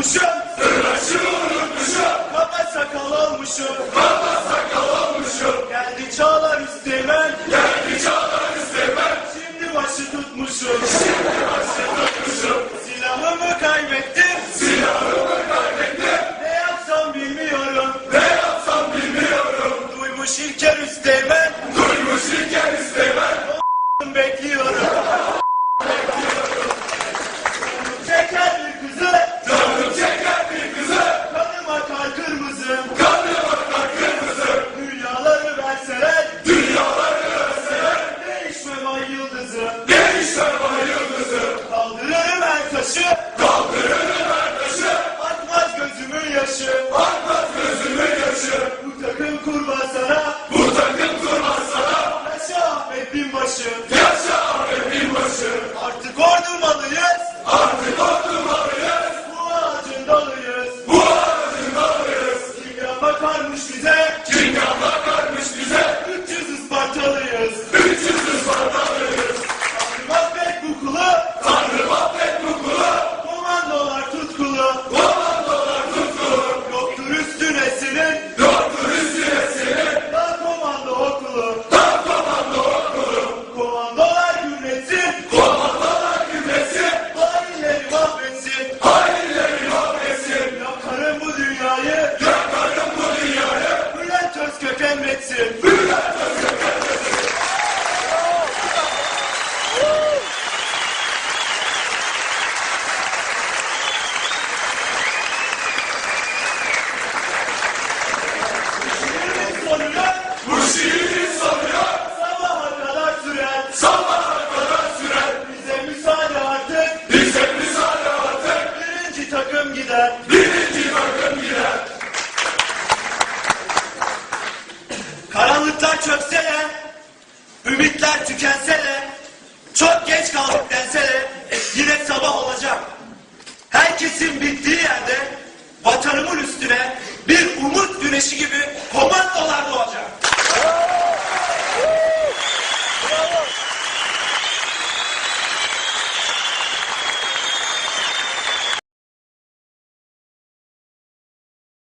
unutmuşum. Sırlaşı unutmuşum. Kafes sakal olmuşum. yaşı Bakmaz gözüme yaşı. Bu takım kurban sana Bu takım kurban sana Yaşa Ahmet Binbaşı Yaşa Ahmet Binbaşı Artık ordurmalıyız Artık ordurmalıyız Bu ağacın Bu ağacın dalıyız. Kimya bakarmış bize. Kimya gider. Birinci bakım gider. Karanlıklar çökse de, ümitler tükense de, çok geç kaldık dense de yine sabah olacak. Herkesin bittiği yerde vatanımın üstüne bir umut güneşi gibi komandolar doğacak.